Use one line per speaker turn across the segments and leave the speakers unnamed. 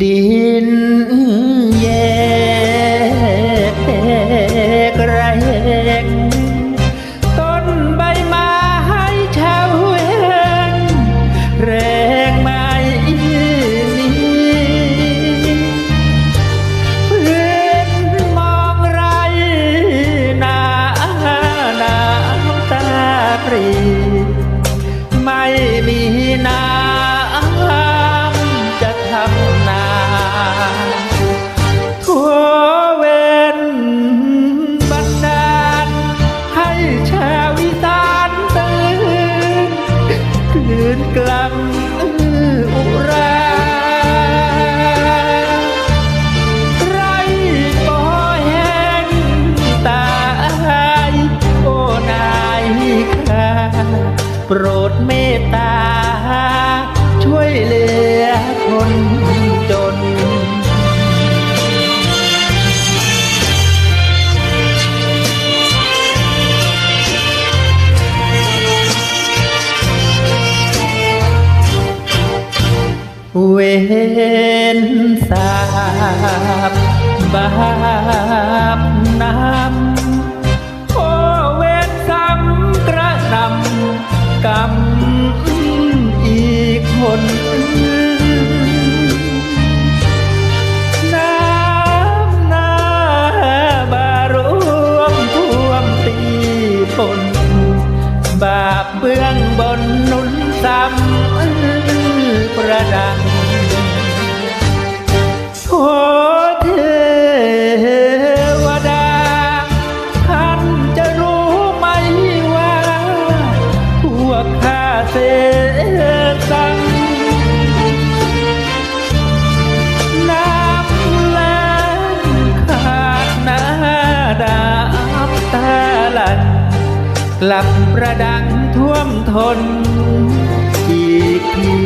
ดิ เวนสาบบาปน้ำโอเวนซ้ำกระนำกรรมอีกคนน้ำน้าบารวมท่วมตีปนบาปเบื้องบน ลัน กลับประดังท่วมทนอีกที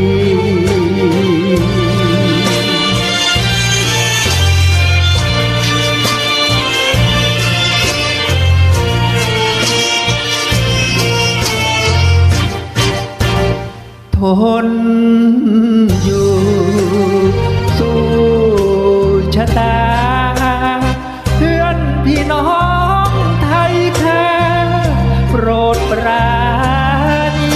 ทน ปราณี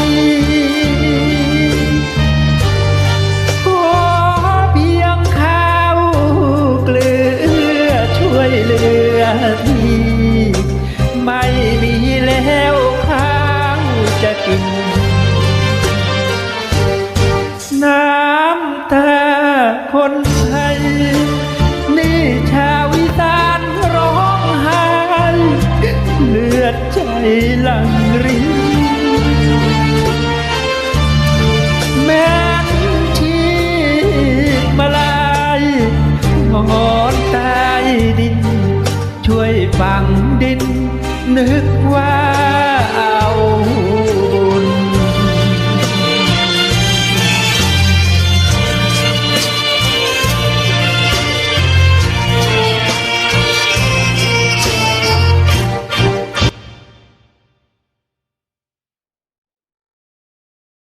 ขอเพียงข้าวเกลือช่วยเหลือทีไม่มีแล้วข้าวจะกิน น้ำตาคน ลังรินแม้นชีพมาลายงอนใต้ดิน ช่วยฝังดิน นึกว่า